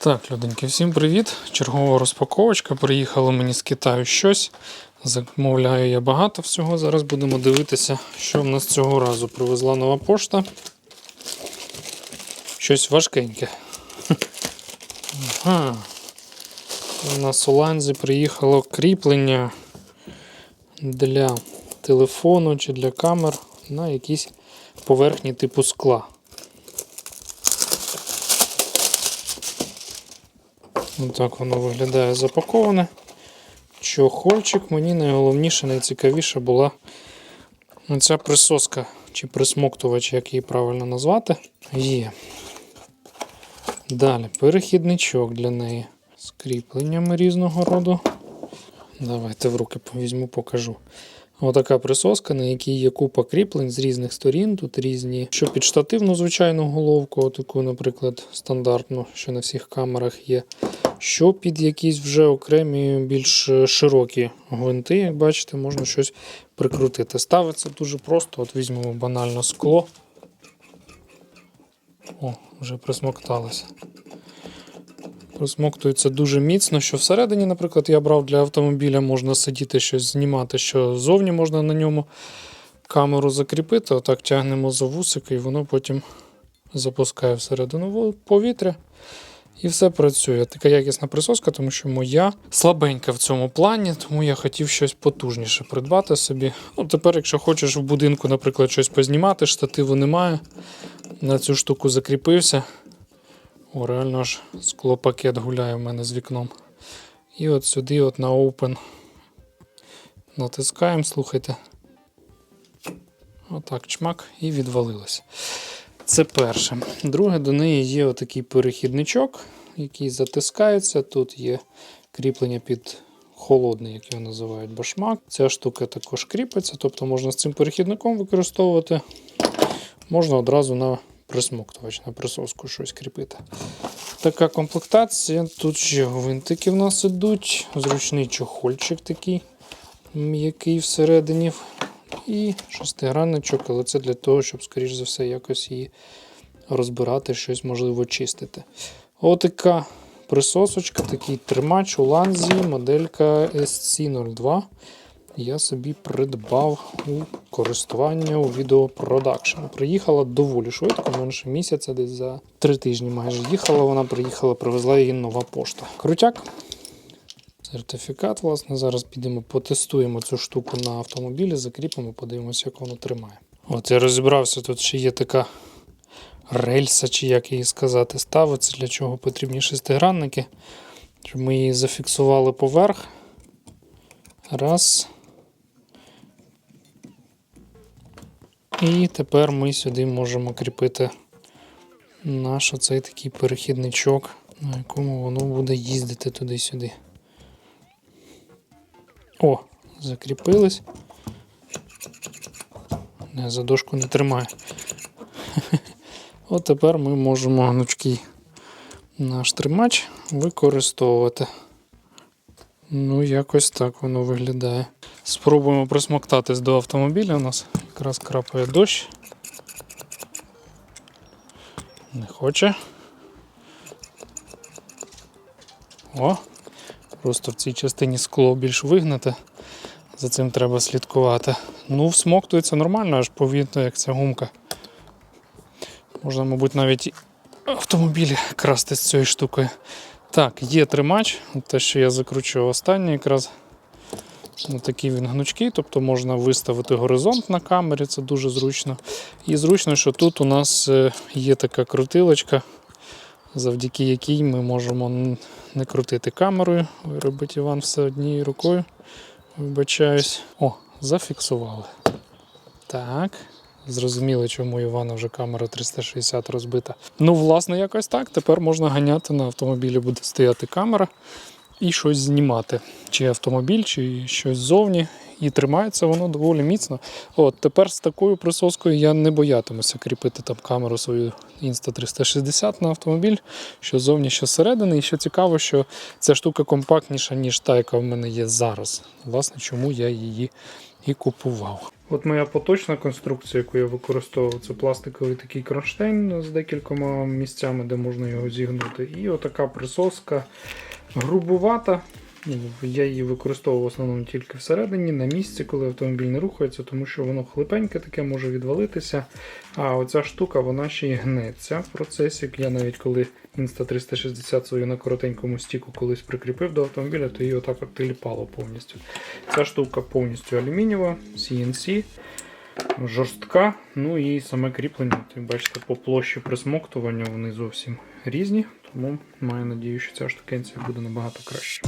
Так, люденьки, всім привіт! Чергова розпаковочка. Приїхало мені з Китаю щось. Замовляю я багато всього. Зараз будемо дивитися, що в нас цього разу привезла нова пошта. Щось важкеньке. Ага. У нас у ланзі приїхало кріплення для телефону чи для камер на якісь поверхні типу скла. Так воно виглядає запаковане. Чохольчик мені найголовніше, найцікавіше була ця присоска чи присмоктувач, як її правильно назвати. Є. Далі перехідничок для неї з кріпленнями різного роду. Давайте в руки візьму, покажу. Отака присоска, на якій є купа кріплень з різних сторін. Тут різні, що під штативну звичайну головку, отаку, наприклад, стандартну, що на всіх камерах є. Що під якісь вже окремі більш широкі гвинти, як бачите, можна щось прикрутити. Ставиться дуже просто. От візьмемо банально скло. О, вже присмокталося. Присмоктується дуже міцно, що всередині, наприклад, я брав для автомобіля, можна сидіти щось знімати, що ззовні можна на ньому камеру закріпити. Отак тягнемо за вусики, і воно потім запускає всередину повітря. І все працює. Така якісна присоска, тому що моя слабенька в цьому плані, тому я хотів щось потужніше придбати собі. Ну, тепер, якщо хочеш в будинку, наприклад, щось познімати, штативу немає. На цю штуку закріпився. О, реально аж склопакет гуляє в мене з вікном. І от сюди, от на Open. Натискаємо, слухайте. Отак, чмак, і відвалилося. Це перше. Друге, до неї є отакий перехідничок, який затискається. Тут є кріплення під холодний, як його називають, башмак. Ця штука також кріпиться, тобто можна з цим перехідником використовувати. Можна одразу на присмоктувач, на присоску щось кріпити. Така комплектація. Тут ще гвинтики в нас ідуть. Зручний чохольчик такий м'який всередині. І шестигранничок, але це для того, щоб, скоріш за все, якось її розбирати, щось можливо чистити. Отака присосочка, такий тримач у ланзі, моделька SC02. Я собі придбав у користування у відеопродакшн. Приїхала доволі швидко, менше місяця, десь за три тижні майже їхала. Вона приїхала, привезла її нова пошта. Крутяк. Сертифікат, власне, зараз підемо потестуємо цю штуку на автомобілі, закріпимо, подивимося, як воно тримає. От я розібрався, тут ще є така рельса, чи як її сказати, ставиться, для чого потрібні шестигранники. Ми її зафіксували поверх. Раз. І тепер ми сюди можемо кріпити наш оцей такий перехідничок, на якому воно буде їздити туди-сюди. О, закріпились. Не, задошку не тримає. От тепер ми можемо гнучкий наш тримач використовувати. Ну, якось так воно виглядає. Спробуємо присмоктатись до автомобіля. У нас якраз крапає дощ. Не хоче. О, Просто в цій частині скло більш вигнате. За цим треба слідкувати. Ну, всмоктується нормально, аж повітно, як ця гумка. Можна, мабуть, навіть автомобілі красти з цією штукою. Так, є тримач, те, що я закручував останній якраз. Ось Такий він гнучкий, тобто можна виставити горизонт на камері, це дуже зручно. І зручно, що тут у нас е, є така крутилочка, завдяки якій ми можемо не крутити камерою. Ой, Робить Іван все однією рукою. Вибачаюсь. О, зафіксували. Так. Зрозуміли, чому Івана вже камера 360 розбита. Ну, власне, якось так. Тепер можна ганяти на автомобілі, буде стояти камера і щось знімати. Чи автомобіль, чи щось ззовні. І тримається воно доволі міцно. От тепер з такою присоскою я не боятимуся кріпити там камеру свою Insta360 на автомобіль, що ззовні, що зсередини. І що цікаво, що ця штука компактніша, ніж та, яка в мене є зараз. Власне, чому я її і купував. От моя поточна конструкція, яку я використовував, це пластиковий такий кронштейн з декількома місцями, де можна його зігнути. І отака присоска грубувата. Ну, Я її використовував в основному тільки всередині, на місці, коли автомобіль не рухається, тому що воно хлипеньке таке може відвалитися. А оця штука вона ще й гнеться в процесі. Я навіть коли Insta360 свою на коротенькому стіку колись прикріпив до автомобіля, то її отак от тіліпало повністю. Ця штука повністю алюмінієва, CNC, жорстка. Ну і саме кріплення, як бачите, по площі присмоктування вони зовсім різні. Тому маю надію, що ця штукенція буде набагато краще.